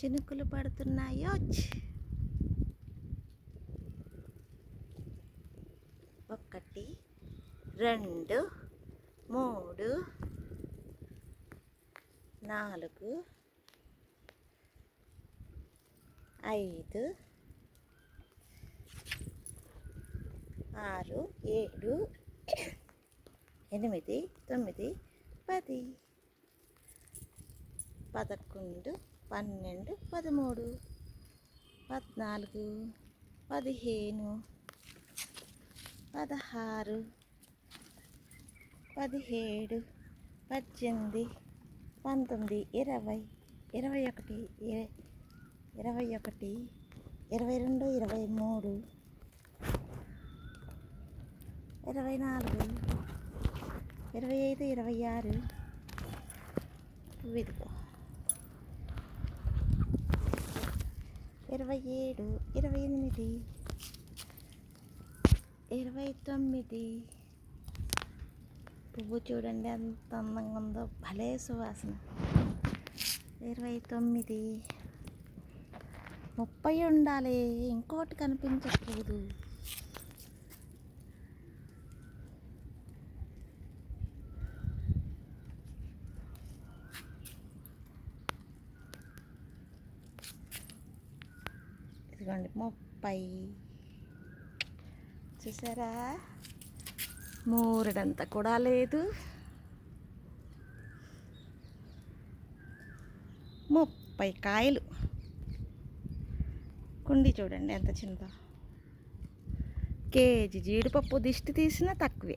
చినుకులు పడుతున్నాయో? ఒకటి రెండు మూడు నాలుగు ఐదు ఆరు ఏడు ఎనిమిది తొమ్మిది పది పదకొండు పన్నెండు పదమూడు పద్నాలుగు పదిహేను పదహారు పదిహేడు పద్దెనిమిది పంతొమ్మిది ఇరవై ఇరవై ఒకటి ఇరవై ఒకటి ఇరవై రెండు ఇరవై మూడు ఇరవై నాలుగు ఇరవై ఐదు ఇరవై ఆరు ఇదిగో. ఇరవై ఏడు ఇరవై ఎనిమిది ఇరవై తొమ్మిది పువ్వు చూడండి ఎంత అందంగా ఉందో భలే సువాసన. ఇరవై తొమ్మిది ముప్పై ఉండాలి ఇంకోటి కనిపించకూడదు ఇదిగోండి ముప్పై. చూసారా? మూరడంత కూడా లేదు. ముప్పై కాయలు. కుండి చూడండి ఎంత చిన్నదో. కేజీ జీడిపప్పు దిష్టి తీసినా తక్కువే.